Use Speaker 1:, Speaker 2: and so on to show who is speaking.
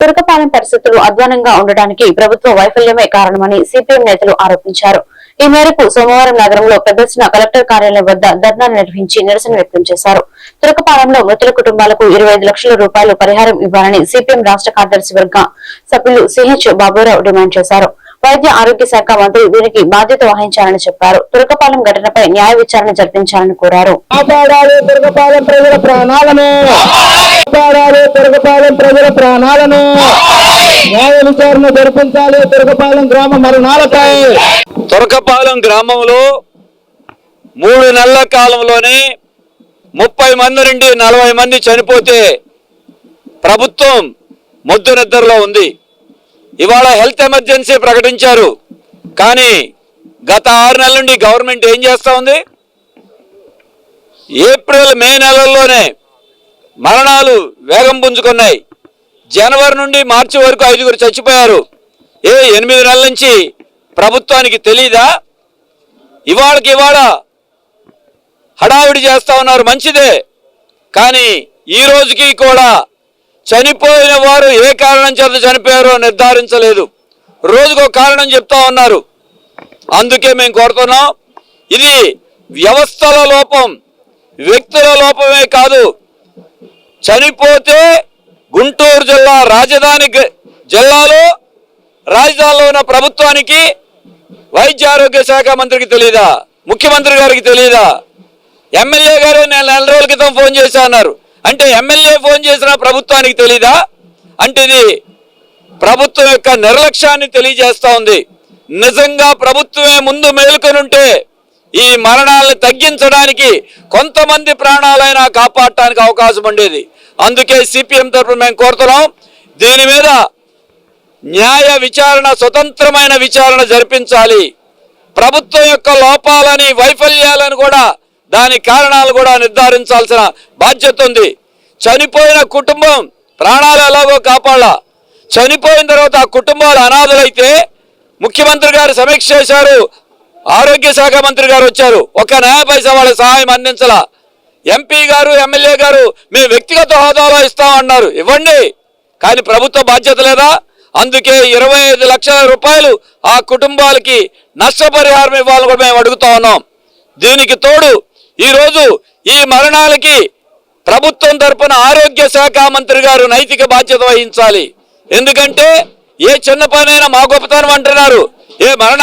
Speaker 1: తురకపాలెం పరిస్థితులు అధ్వానంగా ఉండడానికి ప్రభుత్వ వైఫల్యమే కారణమని సిపిఎం నేతలు ఆరోపించారు. ఈ మేరకు సోమవారం నగరంలో ప్రదర్శన కలెక్టర్ కార్యాలయం వద్ద ధర్నా నిర్వహించి నిరసన వ్యక్తం చేశారు. తురకపాలెంలో మృతుల కుటుంబాలకు ఇరవై లక్షల రూపాయలు పరిహారం ఇవ్వాలని సిపిఎం రాష్ట్ర కార్యదర్శి వర్గ సభ్యులు సిహెచ్ బాబురావు డిమాండ్ చేశారు. వైద్య ఆరోగ్య శాఖ మంత్రి దీనికి బాధ్యత వహించాలని చెప్పారు. తురకపాలెం ఘటనపై న్యాయ విచారణ జరిపించాలని కోరారు.
Speaker 2: కాపాడాలి తిరగపాలెం ప్రజల ప్రాణాలను. న్యాయ విచారణ జరిపించాలి తిరగపాలెం గ్రామ మరణాలపై.
Speaker 3: తురకపాలెం గ్రామంలో మూడు నెలల కాలంలోనే ముప్పై మంది నుండి నలభై మంది చనిపోతే ప్రభుత్వం మొద్దు నిద్రలో ఉంది. ఇవాళ హెల్త్ ఎమర్జెన్సీ ప్రకటించారు. కానీ గత ఆరు నెలల నుండి గవర్నమెంట్ ఏం చేస్తూ ఉంది? ఏప్రిల్ మే నెలల్లోనే మరణాలు వేగం పుంజుకున్నాయి. జనవరి నుండి మార్చి వరకు ఐదుగురు చచ్చిపోయారు. ఏ ఎనిమిది నెలల నుంచి ప్రభుత్వానికి తెలీదా? ఇవాళకి ఇవాళ హడావిడి చేస్తా ఉన్నారు. మంచిదే. కానీ ఈ రోజుకి కూడా చనిపోయిన వారు ఏ కారణం చేత చనిపోయారో నిర్ధారించలేదు. రోజుకో కారణం చెప్తా ఉన్నారు. అందుకే మేము కోరుతున్నాం. ఇది వ్యవస్థల లోపం వ్యక్తుల లోపమే కాదు చనిపోతే గుంటూరు జిల్లా రాజధాని గ- జిల్లాలో రాజధానిలో ఉన్న ప్రభుత్వానికి వైద్య ఆరోగ్య శాఖ మంత్రికి తెలియదా ముఖ్యమంత్రి గారికి తెలియదా ఎమ్మెల్యే గారు నేను నెల రోజుల క్రితం ఫోన్ చేశా అన్నారు. అంటే ఎమ్మెల్యే ఫోన్ చేసిన ప్రభుత్వానికి తెలీదా? అంటే ఇది ప్రభుత్వం యొక్క నిర్లక్ష్యాన్ని తెలియజేస్తా ఉంది. నిజంగా ప్రభుత్వమే ముందు మేలుకొని ఉంటే ఈ మరణాలను తగ్గించడానికి కొంతమంది ప్రాణాలైనా కాపాడటానికి అవకాశం ఉండేది. అందుకే సిపిఎం తరఫున మేము కోరుతున్నాం దీని మీద న్యాయ విచారణ స్వతంత్రమైన విచారణ జరిపించాలి. ప్రభుత్వం యొక్క లోపాలని వైఫల్యాలను కూడా దాని కారణాలు కూడా నిర్ధారించాల్సిన బాధ్యత ఉంది. చనిపోయిన కుటుంబం ప్రాణాలు ఎలాగో కాపాడాల? చనిపోయిన తర్వాత ఆ కుటుంబాలు అనాథలైతే ముఖ్యమంత్రి గారు సమీక్ష చేశారు ఆరోగ్య శాఖ మంత్రి గారు వచ్చారు. ఒక న్యాయ పైసా వాళ్ళ సహాయం అందించలా. ఎంపీ గారు ఎమ్మెల్యే గారు మేము వ్యక్తిగత హోదాలో ఇస్తామన్నారు ఇవ్వండి. కానీ ప్రభుత్వ బాధ్యత లేదా? అందుకే ఇరవై ఐదు లక్షల రూపాయలు ఆ కుటుంబాలకి నష్టపరిహారం ఇవ్వాలని కూడా మేము అడుగుతా ఉన్నాం. దీనికి తోడు ఈరోజు ఈ మరణాలకి ప్రభుత్వం తరపున ఆరోగ్య శాఖ మంత్రి గారు నైతిక బాధ్యత వహించాలి. ఎందుకంటే ఏ చిన్న పనైనా మా గొప్పతనం అంటున్నారు. ఏ మరణ